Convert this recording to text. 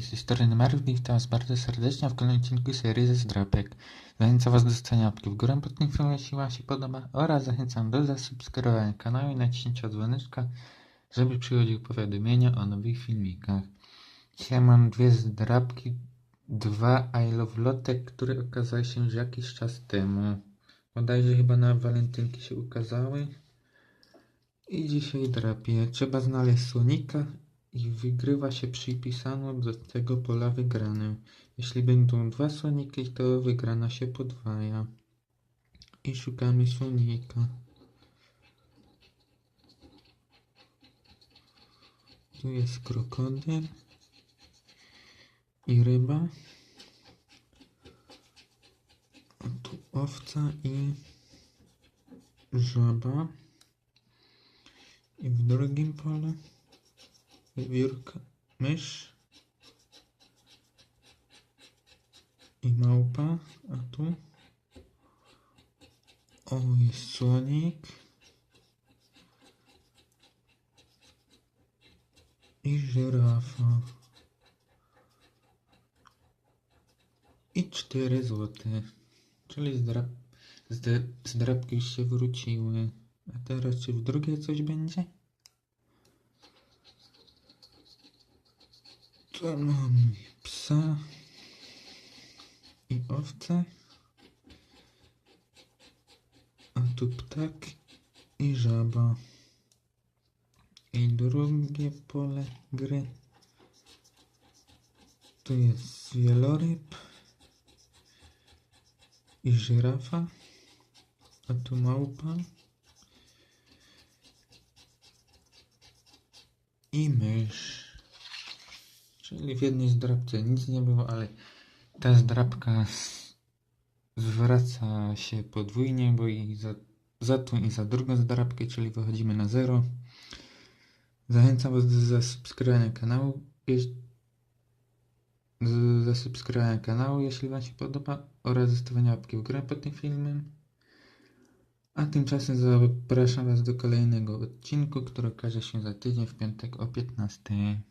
strony Marv i witam was bardzo serdecznie w kolejnym odcinku serii ze zdrapek. Zachęcam was do zostania łapki w górę pod tym filmem, jeśli wam się podoba oraz zachęcam do zasubskrybowania kanału i naciśnięcia dzwoneczka, żeby przychodziły powiadomienia o nowych filmikach. Dzisiaj mam dwie zdrapki, dwa I Love Lotek, które okazały się już jakiś czas temu. Bodajże chyba na walentynki się ukazały. I dzisiaj drapię. Trzeba znaleźć słonika i wygrywa się przypisano do tego pola wygrane. Jeśli będą dwa słoniki, to wygrana się podwaja. I szukamy słonika. Tu jest krokodyl i ryba. A tu owca i żaba. I w drugim pole wiewiórka, mysz i małpa, a tu o jest słonik i żyrafa i cztery złote, czyli zdra, zdrapki już się wróciły. A teraz czy w drugie coś będzie? Tu mamy psa i owce. A tu ptak i żaba. I drugie pole gry. Tu jest wieloryb i żyrafa. A tu małpa. I mysz. Czyli w jednej zdrabce nic nie było, ale ta zdrabka zwraca się podwójnie, bo i za, za tą i za drugą zdrabkę, czyli wychodzimy na zero. Zachęcam Was do zasubskrybowania kanału, do zasubskrybowania kanału, jeśli Wam się podoba, oraz zostawienia łapki w górę pod tym filmem. A tymczasem zapraszam Was do kolejnego odcinku, który okaże się za tydzień w piątek o 15.